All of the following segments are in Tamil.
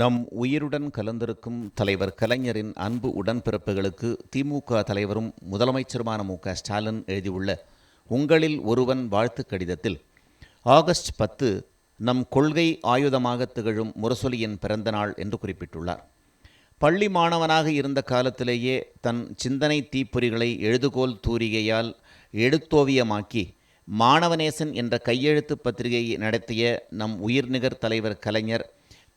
நம் உயிருடன் கலந்திருக்கும் தலைவர் கலைஞரின் அன்பு உடன்பிறப்புகளுக்கு திமுக தலைவரும் முதலமைச்சருமான மு க ஸ்டாலின் எழுதியுள்ள உங்களில் ஒருவன் வாழ்த்து கடிதத்தில் ஆகஸ்ட் பத்து நம் கொள்கை ஆயுதமாக திகழும் முரசொலியின் பிறந்த நாள் என்று குறிப்பிட்டுள்ளார். பள்ளி மாணவனாக இருந்த காலத்திலேயே தன் சிந்தனை தீப்பொறிகளை எழுதுகோல் தூரிகையால் எழுத்தோவியமாக்கி மாணவநேசன் என்ற கையெழுத்து பத்திரிகையை நடத்திய நம் உயிர்நிகர் தலைவர் கலைஞர்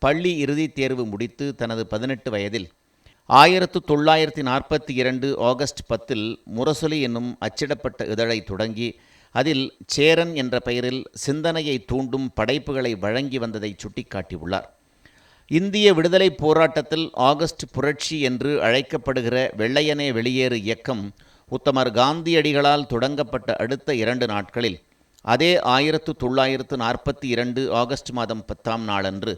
பள்ளி இறுதித் தேர்வு முடித்து தனது பதினெட்டு வயதில் ஆயிரத்து தொள்ளாயிரத்தி நாற்பத்தி இரண்டு ஆகஸ்ட் பத்தில் முரசொலி என்னும் அச்சிடப்பட்ட இதழை தொடங்கி அதில் சேரன் என்ற பெயரில் சிந்தனையை தூண்டும் படைப்புகளை வழங்கி வந்ததை சுட்டிக்காட்டியுள்ளார். இந்திய விடுதலைப் போராட்டத்தில் ஆகஸ்ட் புரட்சி என்று அழைக்கப்படுகிற வெள்ளையனே வெளியேறு இயக்கம் உத்தமர் காந்தியடிகளால் தொடங்கப்பட்ட அடுத்த இரண்டு நாட்களில் அதே ஆயிரத்து தொள்ளாயிரத்து நாற்பத்தி இரண்டு ஆகஸ்ட் மாதம் பத்தாம் நாளன்று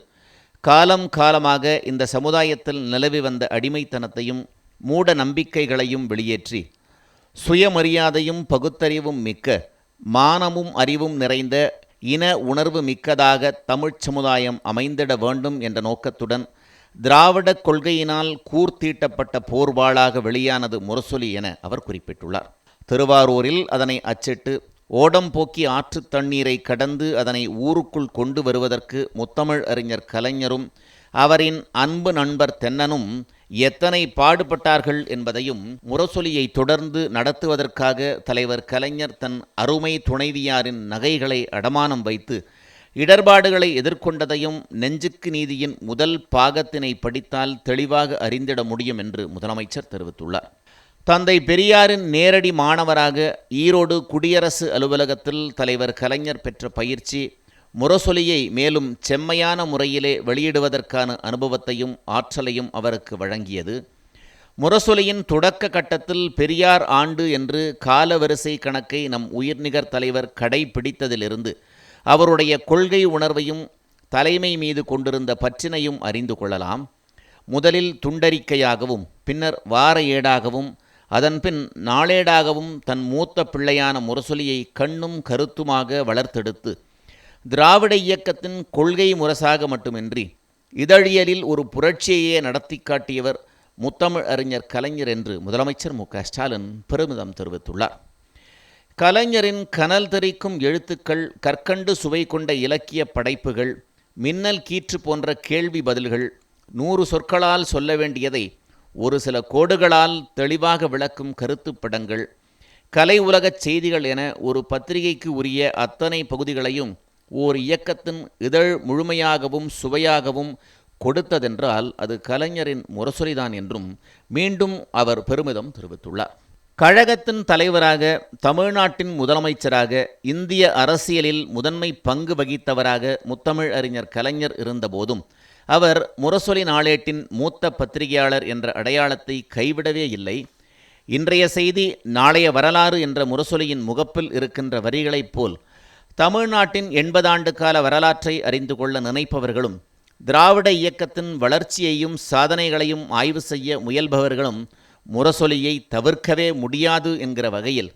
காலம் காலமாக இந்த சமுதாயத்தில் நிலவி வந்த அடிமைத்தனத்தையும் மூட நம்பிக்கைகளையும் வெளியேற்றி சுயமரியாதையும் பகுத்தறிவும் மிக்க மானமும் அறிவும் நிறைந்த இன உணர்வு மிக்கதாக தமிழ்ச் சமுதாயம் அமைந்திட வேண்டும் என்ற நோக்கத்துடன் திராவிடக் கொள்கையினால் கூர்த்தீட்டப்பட்ட போர்வாளாக வெளியானது முரசொலி என அவர் குறிப்பிட்டுள்ளார். திருவாரூரில் அதனை அச்சிட்டு ஓடம் போக்கி ஆற்றுத் தண்ணீரை கடந்து அதனை ஊருக்குள் கொண்டு வருவதற்கு முத்தமிழ் அறிஞர் கலைஞரும் அவரின் அன்பு நண்பர் தென்னனும் எத்தனை பாடுபட்டார்கள் என்பதையும் முரசொலியை தொடர்ந்து நடத்துவதற்காக தலைவர் கலைஞர் தன் அருமை துணைவியாரின் நகைகளை அடமானம் வைத்து இடர்பாடுகளை எதிர்கொண்டதையும் நெஞ்சுக்கு நீதியின் முதல் பாகத்தினை படித்தால் தெளிவாக அறிந்திட முடியும் என்று முதலமைச்சர் தெரிவித்துள்ளார். தந்தை பெரியாரின் நேரடி மாணவராக ஈரோடு குடியரசு அலுவலகத்தில் தலைவர் கலைஞர் பெற்ற பயிற்சி முரசொலியை மேலும் செம்மையான முறையிலே வெளியிடுவதற்கான அனுபவத்தையும் ஆற்றலையும் அவருக்கு வழங்கியது. முரசொலியின் தொடக்க கட்டத்தில் பெரியார் ஆண்டு என்று காலவரிசை கணக்கை நம் உயிர்நிகர் தலைவர் கடைபிடித்ததிலிருந்து அவருடைய கொள்கை உணர்வையும் தலைமை மீது கொண்டிருந்த பற்றினையும் அறிந்து கொள்ளலாம். முதலில் துண்டறிக்கையாகவும் பின்னர் வார ஏடாகவும் அதன்பின் நாளேடாகவும் தன் மூத்த பிள்ளையான முரசொலியை கண்ணும் கருத்துமாக வளர்த்தெடுத்து திராவிட இயக்கத்தின் கொள்கை முரசாக மட்டுமின்றி இதழியலில் ஒரு புரட்சியையே நடத்தி காட்டியவர் முத்தமிழ் அறிஞர் கலைஞர் என்று முதலமைச்சர் மு க ஸ்டாலின் பெருமிதம் தெரிவித்துள்ளார். கலைஞரின் கனல் தெரிக்கும் எழுத்துக்கள் கற்கண்டு சுவை கொண்ட இலக்கிய படைப்புகள் மின்னல் கீற்று போன்ற கேள்வி பதில்கள் நூறு சொற்களால் சொல்ல வேண்டியதை ஒரு சில கோடுகளால் தெளிவாக விளக்கும் கருத்துப்படங்கள் கலை உலகச் செய்திகள் என ஒரு பத்திரிகைக்கு உரிய அத்தனை பகுதிகளையும் ஓர் இயக்கத்தின் இதழ் முழுமையாகவும் சுவையாகவும் கொடுத்ததென்றால் அது கலைஞரின் முரசொலிதான் என்றும் மீண்டும் அவர் பெருமிதம் தெரிவித்துள்ளார். கழகத்தின் தலைவராக தமிழ்நாட்டின் முதலமைச்சராக இந்திய அரசியலில் முதன்மை பங்கு வகித்தவராக முத்தமிழ் அறிஞர் கலைஞர் இருந்தபோதும் அவர் முரசொலி நாளேட்டின் மூத்த பத்திரிகையாளர் என்ற அடையாளத்தை கைவிடவே இல்லை. இன்றைய செய்தி நாளைய வரலாறு என்ற முரசொலியின் முகப்பில் இருக்கின்ற வரிகளைப் போல் தமிழ்நாட்டின் எண்பதாண்டு கால வரலாற்றை அறிந்து கொள்ள நினைப்பவர்களும் திராவிட இயக்கத்தின் வளர்ச்சியையும் சாதனைகளையும் ஆய்வு செய்ய முயல்பவர்களும் முரசொலியை தவிர்க்கவே முடியாது என்கிற வகையில்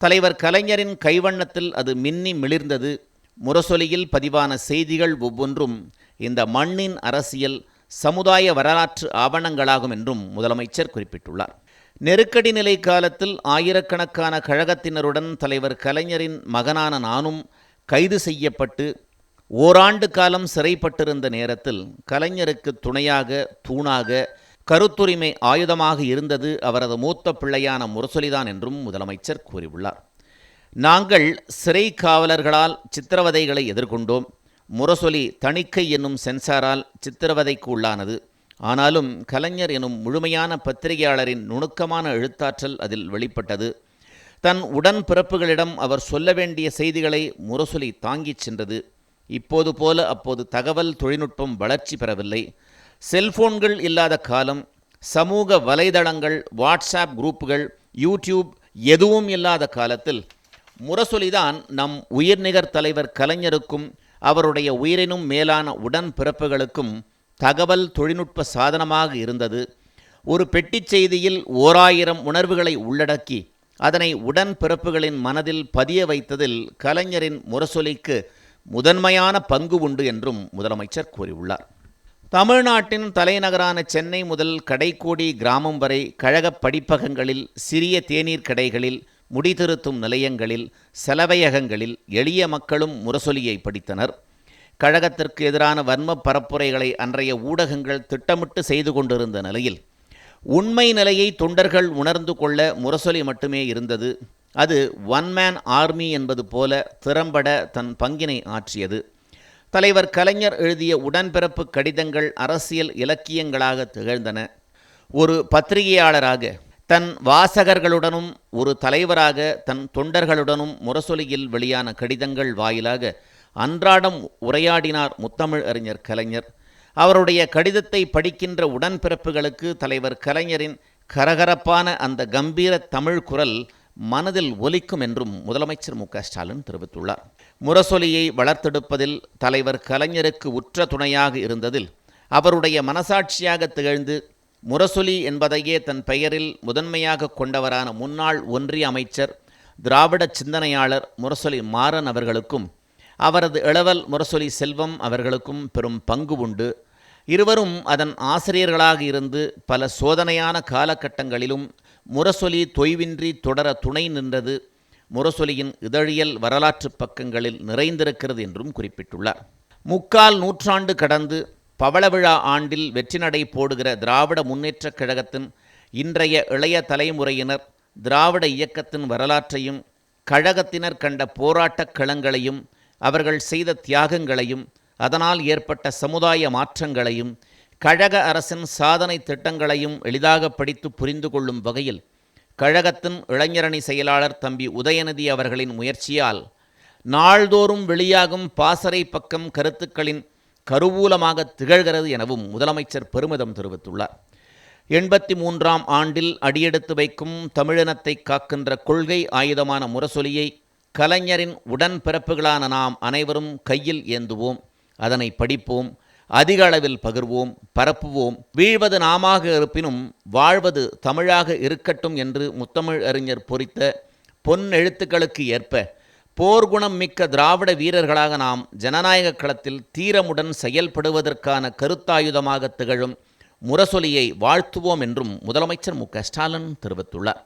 தலைவர் கலைஞரின் கைவண்ணத்தில் அது மின்னி மிளிர்ந்தது முரசொலியில் பதிவான செய்திகள் ஒவ்வொன்றும் இந்த மண்ணின் அரசியல் சமுதாய வரலாற்று ஆவணங்களாகும் என்றும் முதலமைச்சர் குறிப்பிட்டுள்ளார். நெருக்கடி நிலை காலத்தில் ஆயிரக்கணக்கான கழகத்தினருடன் தலைவர் கலைஞரின் மகனான நானும் கைது செய்யப்பட்டு ஓராண்டு காலம் சிறைப்பட்டிருந்த நேரத்தில் கலைஞருக்கு துணையாக தூணாக கருத்துரிமை ஆயுதமாக இருந்தது அவரது மூத்த பிள்ளையான முரசொலிதான் என்றும் முதலமைச்சர் கூறியுள்ளார். நாங்கள் சிறை காவலர்களால் சித்திரவதைகளை எதிர்கொண்டோம். முரசொலி தணிக்கை என்னும் சென்சாரால் சித்திரவதைக்கு உள்ளானது. ஆனாலும் கலைஞர் எனும் முழுமையான பத்திரிகையாளரின் நுணுக்கமான எழுத்தாற்றல் அதில் வெளிப்பட்டது. தன் உடன் பிறப்புகளிடம் அவர் சொல்ல வேண்டிய செய்திகளை முரசொலி தாங்கிச் சென்றது. இப்போது போல அப்போது தகவல் தொழில்நுட்பம் வளர்ச்சி பெறவில்லை. செல்போன்கள் இல்லாத காலம் சமூக வலைதளங்கள் வாட்ஸ்அப் குரூப்புகள் யூடியூப் எதுவும் இல்லாத காலத்தில் முரசொலிதான் நம் உயிர்நிகர் தலைவர் கலைஞருக்கும் அவருடைய உயிரினும் மேலான உடன் பிறப்புகளுக்கும் தகவல் தொழில்நுட்ப சாதனமாக இருந்தது. ஒரு பெட்டிச் செய்தியில் ஓராயிரம் உணர்வுகளை உள்ளடக்கி அதனை உடன் பிறப்புகளின் மனதில் பதிய வைத்ததில் கலைஞரின் முரசொலிக்கு முதன்மையான பங்கு உண்டு என்றும் முதலமைச்சர் கூறியுள்ளார். தமிழ்நாட்டின் தலைநகரான சென்னை முதல் கடைக்கோடி கிராமம் வரை கழகப் படிப்பகங்களில் சிறிய தேநீர் கடைகளில் முடிதிருத்தும் நிலையங்களில் செலவையகங்களில் எளிய மக்களும் முரசொலியை படித்தனர். கழகத்திற்கு எதிரான வன்ம பரப்புரைகளை அன்றைய ஊடகங்கள் திட்டமிட்டு செய்து கொண்டிருந்த நிலையில் உண்மை நிலையை தொண்டர்கள் உணர்ந்து கொள்ள முரசொலி மட்டுமே இருந்தது. அது ஒன் மேன் ஆர்மி என்பது போல திறம்பட தன் பங்கினை ஆற்றியது. தலைவர் கலைஞர் எழுதிய உடன்பிறப்பு கடிதங்கள் அரசியல் இலக்கியங்களாக திகழ்ந்தன. ஒரு பத்திரிகையாளராக தன் வாசகர்களுடனும் ஒரு தலைவராக தன் தொண்டர்களுடனும் முரசொலியில் வெளியான கடிதங்கள் வாயிலாக அன்றாடம் உரையாடினார் முத்தமிழ் அறிஞர் கலைஞர். அவருடைய கடிதத்தை படிக்கின்ற உடன்பிறப்புகளுக்கு தலைவர் கலைஞரின் கரகரப்பான அந்த கம்பீர தமிழ் குரல் மனதில் ஒலிக்கும் என்றும் முதலமைச்சர் மு ஸ்டாலின் தெரிவித்துள்ளார். முரசொலியை வளர்த்தெடுப்பதில் தலைவர் கலைஞருக்கு உற்ற துணையாக இருந்ததில் அவருடைய மனசாட்சியாக திகழ்ந்து முரசொலி என்பதையே தன் பெயரில் முதன்மையாக கொண்டவரான முன்னாள் ஒன்றிய அமைச்சர் திராவிட சிந்தனையாளர் முரசொலி மாறன் அவர்களுக்கும் அவரது இளவல் முரசொலி செல்வம் அவர்களுக்கும் பெரும் பங்கு உண்டு. இருவரும் அதன் ஆசிரியர்களாக இருந்து பல சோதனையான காலகட்டங்களிலும் முரசொலி தொய்வின்றி தொடர துணை நின்றது முரசொலியின் இதழியல் வரலாற்று பக்கங்களில் நிறைந்திருக்கிறது என்றும் குறிப்பிட்டுள்ளார். முக்கால் நூற்றாண்டு கடந்து பவளவிழா ஆண்டில் வெற்றிநடை போடுகிற திராவிட முன்னேற்றக் கழகத்தின் இன்றைய இளைய தலைமுறையினர் திராவிட இயக்கத்தின் வரலாற்றையும் கழகத்தினர் கண்ட போராட்டக் களங்களையும் அவர்கள் செய்த தியாகங்களையும் அதனால் ஏற்பட்ட சமுதாய மாற்றங்களையும் கழக அரசின் சாதனை திட்டங்களையும் எளிதாக படித்து புரிந்து கொள்ளும் வகையில் கழகத்தின் இளைஞரணி செயலாளர் தம்பி உதயநிதி அவர்களின் முயற்சியால் நாள்தோறும் வெளியாகும் பாசறை பக்கம் கருத்துக்களின் கருவூலமாக திகழ்கிறது எனவும் முதலமைச்சர் பெருமிதம் தெரிவித்துள்ளார். எண்பத்தி மூன்றாம் ஆண்டில் அடியெடுத்து வைக்கும் தமிழினத்தை காக்கின்ற கொள்கை ஆயுதமான முரசொலியை கலைஞரின் உடன்பிறப்புகளான நாம் அனைவரும் கையில் ஏந்துவோம். அதனை படிப்போம் அதிக அளவில் பகிர்வோம் பரப்புவோம். வீழ்வது நாமாக இருப்பினும் வாழ்வது தமிழாக இருக்கட்டும் என்று முத்தமிழ் அறிஞர் பொறித்த பொன் எழுத்துக்களுக்கு ஏற்ப போர்க்குணம் மிக்க திராவிட வீரர்களாக நாம் ஜனநாயக களத்தில் தீரமுடன் செயல்படுவதற்கான கருத்தாயுதமாக திகழும் முரசொலியை வாழ்த்துவோம் என்றும் முதலமைச்சர் மு க ஸ்டாலின் தெரிவித்துள்ளார்.